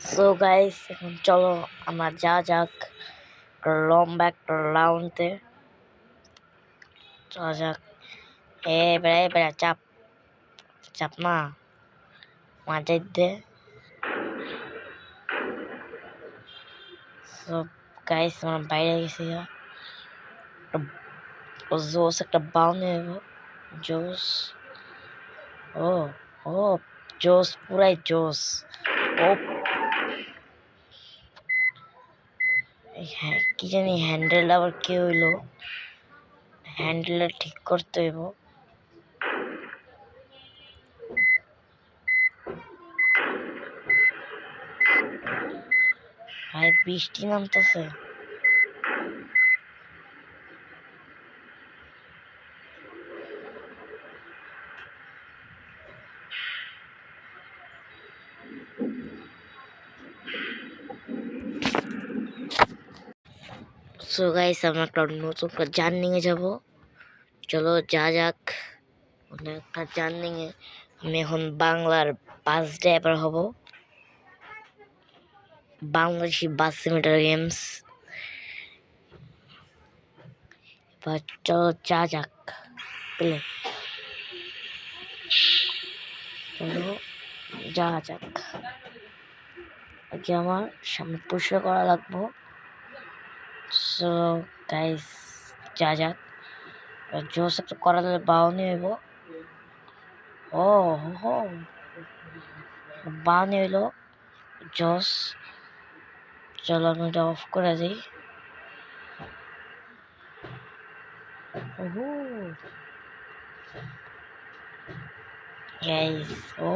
So guys এখন চলো আমরা যা যাক। একটা লম্বা একটা রাউন্ডে চলা যাক। এ বেড়া এ বেড়া চাপ। চাপ না। মাঝে দে। সো গাইস আমরা বাইরে গেছি জোস একটা বাউ নেব জোস ও ও জোস পুরাই জোস ও হ্যাঁ কি জানি হ্যান্ডেল আবার কি হইল? হ্যান্ডেল ঠিক করতে হইব। ভাই বৃষ্টি নামতেছে। সো গাইস আমরা একটা নতুন একটা জার্নিংয়ে যাব চলো যা যাক একটা জার্নিংয়ে আমি এখন বাংলার বাস ড্রাইভার হব বাংলাদেশি বাস সিমিটার গেমস এবার চলো যা যাক পেলে চলো যা যাক আগে আমার সামনে পরিষ্কার করা লাগবো সো গাইস যা যাক জোস একটা করা দিলে বাউনি হইব। ও, হো বাউনি হইল জোস চলো আমি এটা অফ করে দিই। ওহো। গাইস ও।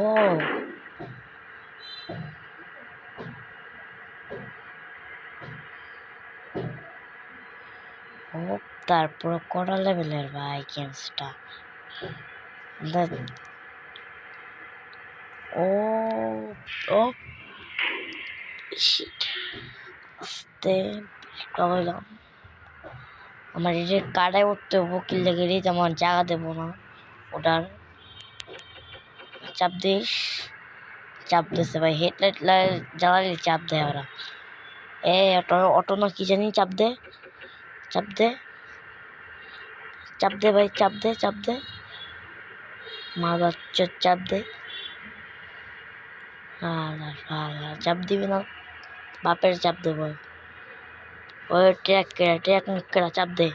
ও তারপর কড়া লেভেলের ভাই গেমসটা। ও ও আস্তে আমার যে কাটায় উঠতে হব লেগে রে আমার জায়গা দেবো না। ওটার চাপ দিস, চাপ দিছে ভাই, হেডলাইট জ্বালালে চাপ দেয় ওরা। এ, অটো অটো না কি জানি চাপ দে চাপ দে। চাপ দে ভাই, চাপ দে চাপ দে। মা বাচ্চা চাপ দে। চাপ দিবি না। বাপের চাপ দে ভাই। ওই ট্র্যাক কেরা ট্র্যাক কেরা চাপ দে।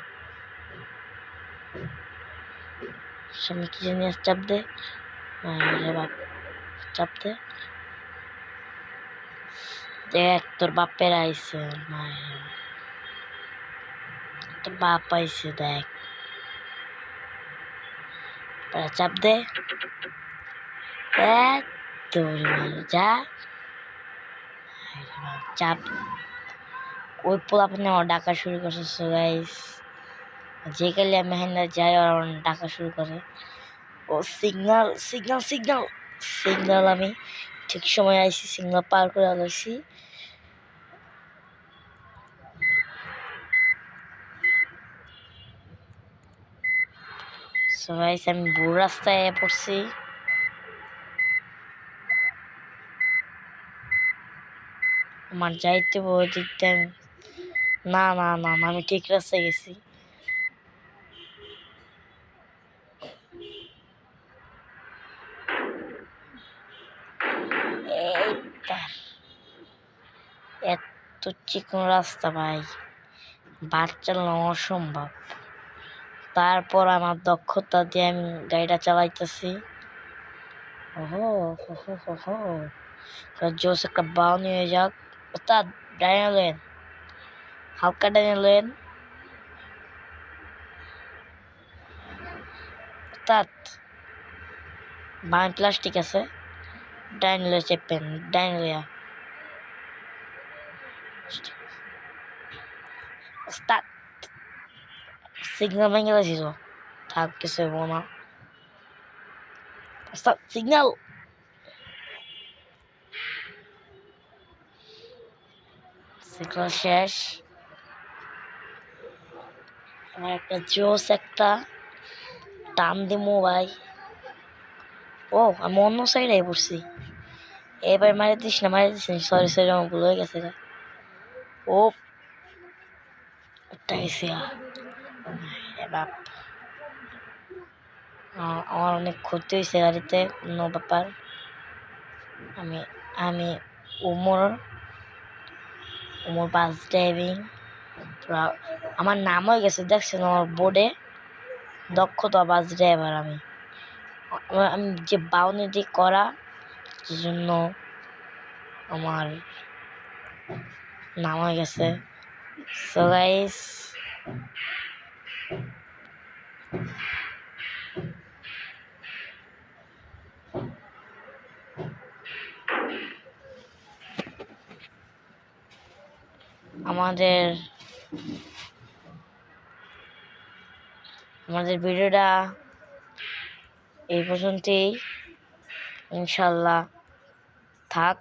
সামনে কি জানি চাপ দে। বাপ, চাপ দে। দেখ, তোর বাপের আইসে মায়ের তোর বাপ আইসে দেখ। চাপ দে। যা। চাপ। ওই পোলাপানে আমার ডাকা শুরু করছে সো গাইস যে কালে আমি হেন্দা যাই আর ডাকা শুরু করে। ও সিগনাল সিগনাল সিগনাল সিগনাল আমি ঠিক সময় আইসি সিগনাল পার করে আলাইছি সো গাইস আমি ভুল রাস্তায় পড়ছি। আমার যাইতে আমি- না না না আমি ঠিক রাস্তায় গেছি। এত চিকন রাস্তা, ভাই। বাচ্চা চালানো অসম্ভব। তারপর আমার দক্ষতা দিয়ে আমি গাড়িটা চালাইতেছি। জোস একটা বাউনি হয়ে যাক। ওস্তাদ, ডাইনে লেন হালকা ডাইনে লেন ওস্তাদ বাম প্লাস্টিক আছে। ডাইন চেপেন, ডাইন লইয়া ওস্তাদ সিগন্যাল ভেঙে গেছিস থাক কিছু হইব না ওস্তাদ সিগন্যাল সিগন্যাল শেষ আমার একটা জোস একটা টান দিমু ভাই ও আমি অন্য সাইডে পড়ছি এবার মারে দিস না মারে দিস সরি সরি আমার ভুল হয়ে গেছে ও ওটা গেছে বাপ আমার অনেক ক্ষতি হয়েছে গাড়িতে কোনো ব্যাপার। আমি আমি উমর উমর বাস ড্রাইভিং। আমার নাম হয়ে গেছে, দেখছেন আমার বোর্ডে? দক্ষতা বাস ড্রাইভার আমি। আমি যে বাউনিটি করা জন্য আমার নাম হয়ে গেছে। সো গাইস আমাদের আমাদের ভিডিওটা এই পর্যন্তই। ইনশাল্লাহ থাক।